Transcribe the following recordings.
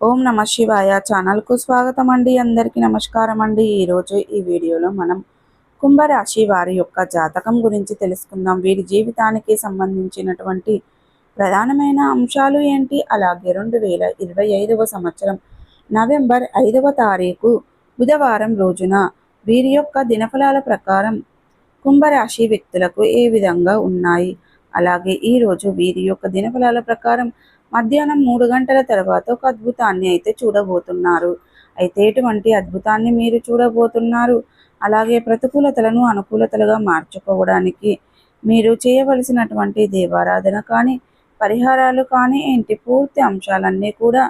ఓం నమ శివాయ ఛానల్కు స్వాగతం అండి. అందరికీ నమస్కారం అండి. ఈరోజు ఈ వీడియోలో మనం కుంభరాశి వారి యొక్క జాతకం గురించి తెలుసుకుందాం. వీరి జీవితానికి సంబంధించినటువంటి ప్రధానమైన అంశాలు ఏంటి? అలాగే రెండు వేల ఇరవై ఐదవ సంవత్సరం నవంబర్ ఐదవ తారీఖు బుధవారం రోజున వీరి యొక్క దినఫలాల ప్రకారం కుంభరాశి వ్యక్తులకు ఏ విధంగా ఉన్నాయి? అలాగే ఈరోజు వీరి యొక్క దినఫలాల ప్రకారం మధ్యాహ్నం మూడు గంటల తర్వాత ఒక అద్భుతాన్ని అయితే చూడబోతున్నారు. అయితే ఎటువంటి అద్భుతాన్ని మీరు చూడబోతున్నారు? అలాగే ప్రతికూలతలను అనుకూలతలుగా మార్చుకోవడానికి మీరు చేయవలసినటువంటి దేవారాధన కానీ పరిహారాలు కానీ ఏంటి? పూర్తి అంశాలన్నీ కూడా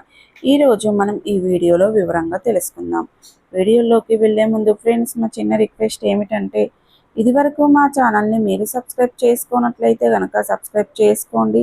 ఈరోజు మనం ఈ వీడియోలో వివరంగా తెలుసుకుందాం. వీడియోలోకి వెళ్ళే ముందు ఫ్రెండ్స్ మా చిన్న రిక్వెస్ట్ ఏమిటంటే ఇదివరకు మా ఛానల్ని మీరు సబ్స్క్రైబ్ చేసుకున్నట్లయితే కనుక సబ్స్క్రైబ్ చేసుకోండి.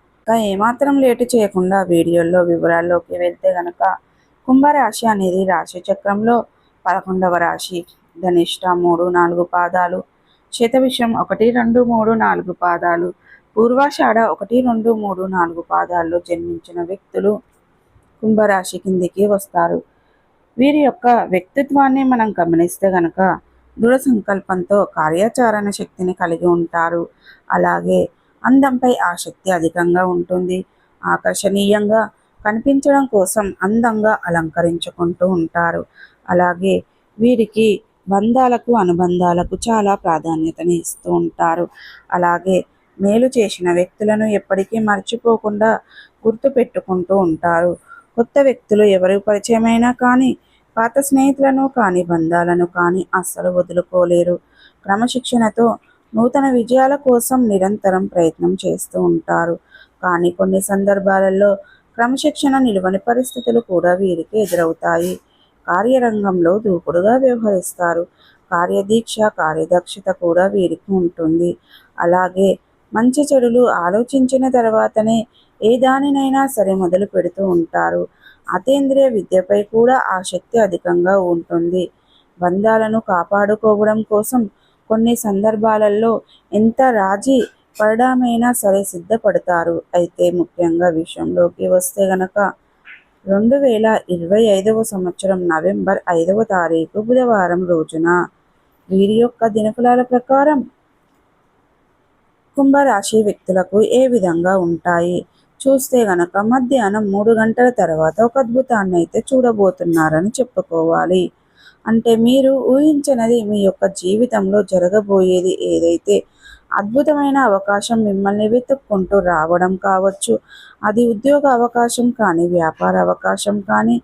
ఏమాత్రం లేటు చేయకుండా వీడియోల్లో వివరాల్లోకి వెళ్తే గనక కుంభరాశి అనేది రాశి చక్రంలో పదకొండవ రాశి. ధనిష్ట మూడు నాలుగు పాదాలు శతవిషం ఒకటి రెండు మూడు నాలుగు పాదాలు పూర్వాషాఢ ఒకటి రెండు మూడు నాలుగు పాదాల్లో జన్మించిన వ్యక్తులు కుంభరాశి కిందికి వస్తారు. వీరి యొక్క వ్యక్తిత్వాన్ని మనం గమనిస్తే గనక దృఢ సంకల్పంతో కార్యాచరణ శక్తిని కలిగి ఉంటారు. అలాగే అందంపై ఆసక్తి అధికంగా ఉంటుంది. ఆకర్షణీయంగా కనిపించడం కోసం అందంగా అలంకరించుకుంటూ ఉంటారు. అలాగే వీరికి బంధాలకు అనుబంధాలకు చాలా ప్రాధాన్యతని ఇస్తూ ఉంటారు. అలాగే మేలు చేసిన వ్యక్తులను ఎప్పటికీ మర్చిపోకుండా గుర్తుపెట్టుకుంటూ ఉంటారు. కొత్త వ్యక్తులు ఎవరు పరిచయమైనా కానీ పాత స్నేహితులను కానీ బంధాలను కానీ అస్సలు వదులుకోలేరు. క్రమశిక్షణతో నూతన విజయాల కోసం నిరంతరం ప్రయత్నం చేస్తూ ఉంటారు. కానీ కొన్ని సందర్భాలలో క్రమశిక్షణ నిలువని పరిస్థితులు కూడా వీరికి ఎదురవుతాయి. కార్యరంగంలో దూకుడుగా వ్యవహరిస్తారు. కార్యదీక్ష కార్యదక్షత కూడా వీరికి ఉంటుంది. అలాగే మంచి చెడులు ఆలోచించిన తర్వాతనే ఏ దానినైనా సరే మొదలు పెడుతూ ఉంటారు. అతేంద్రియ విద్యపై కూడా ఆసక్తి అధికంగా ఉంటుంది. బంధాలను కాపాడుకోవడం కోసం కొన్ని సందర్భాలలో ఎంత రాజీ పడడమైనా సరే సిద్ధపడతారు. అయితే ముఖ్యంగా విషయంలోకి వస్తే గనక రెండు వేల ఇరవై ఐదవ సంవత్సరం నవంబర్ ఐదవ తారీఖు బుధవారం రోజున వీరి యొక్క దినఫలాల ప్రకారం కుంభరాశి వ్యక్తులకు ఏ విధంగా ఉంటాయి? చూస్తే గనక మధ్యాహ్నం మూడు గంటల తర్వాత ఒక అద్భుతాన్ని అయితే చూడబోతున్నారని చెప్పుకోవాలి. అంటే మీరు ఊహించినది మీ యొక్క జీవితంలో జరగబోయేది ఏదైతే అద్భుతమైన అవకాశం మిమ్మల్ని వెతుక్కుంటూ రావడం కావచ్చు అది ఉద్యోగ అవకాశం కానీ వ్యాపార అవకాశం కానీ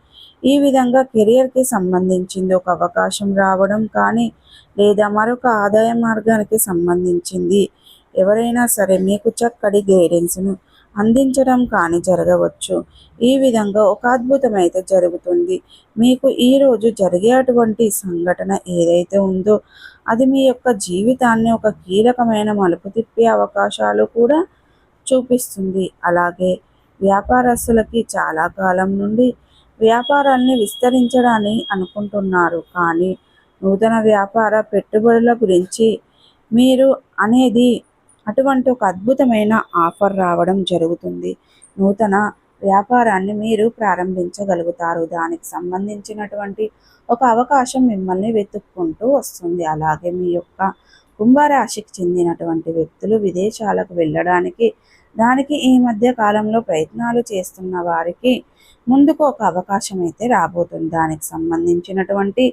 ఈ విధంగా కెరియర్కి సంబంధించింది ఒక అవకాశం రావడం కానీ లేదా మరొక ఆదాయ మార్గానికి సంబంధించింది ఎవరైనా సరే మీకు చక్కటి గైడెన్స్ను అందించడం కానీ జరగవచ్చు. ఈ విధంగా ఒక అద్భుతం అయితే జరుగుతుంది. మీకు ఈరోజు జరిగే అటువంటి సంఘటన ఏదైతే ఉందో అది మీ యొక్క జీవితాన్ని ఒక కీలకమైన మలుపు తిప్పే అవకాశాలు కూడా చూపిస్తుంది. అలాగే వ్యాపారస్తులకి చాలా కాలం నుండి వ్యాపారాన్ని విస్తరించడాన్ని అనుకుంటున్నారు. కానీ నూతన వ్యాపార పెట్టుబడుల గురించి మీరు అనేది అటువంటి ఒక అద్భుతమైన ఆఫర్ రావడం జరుగుతుంది. నూతన వ్యాపారాన్ని మీరు ప్రారంభించగలుగుతారు. దానికి సంబంధించినటువంటి ఒక అవకాశం మిమ్మల్ని వెతుక్కుంటూ వస్తుంది. అలాగే మీ యొక్క కుంభరాశికి చెందినటువంటి వ్యక్తులు విదేశాలకు వెళ్ళడానికి దానికి ఈ మధ్య కాలంలో ప్రయత్నాలు చేస్తున్న వారికి ముందుకు ఒక అవకాశం అయితే రాబోతుంది. దానికి సంబంధించినటువంటి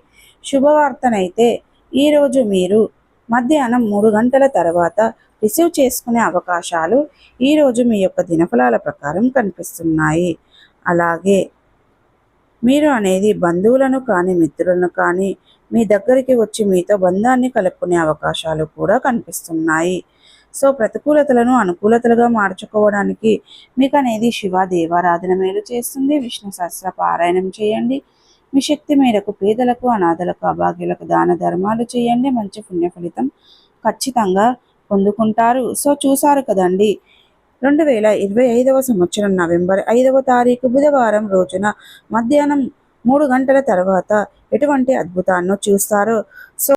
శుభవార్తనైతే ఈరోజు మీరు మధ్యాహ్నం మూడు గంటల తర్వాత రిసీవ్ చేసుకునే అవకాశాలు ఈరోజు మీ యొక్క దినఫలాల ప్రకారం కనిపిస్తున్నాయి. అలాగే మీరు అనేది బంధువులను కానీ మిత్రులను కానీ మీ దగ్గరికి వచ్చి మీతో బంధాన్ని కలుపుకునే అవకాశాలు కూడా కనిపిస్తున్నాయి. సో ప్రతికూలతలను అనుకూలతలుగా మార్చుకోవడానికి మీకు అనేది శివ దేవారాధన మేలు చేస్తుంది. విష్ణు సహస్ర పారాయణం చేయండి. మీ శక్తి మేరకు పేదలకు అనాథలకు అభాగ్యులకు దాన ధర్మాలు చేయండి. మంచి పుణ్య ఫలితం ఖచ్చితంగా పొందుకుంటారు. సో చూసారు కదండి. రెండు వేల ఇరవై ఐదవ సంవత్సరం నవంబర్ ఐదవ తారీఖు బుధవారం రోజున మధ్యాహ్నం మూడు గంటల తర్వాత ఎటువంటి అద్భుతాన్ని చూస్తారు. సో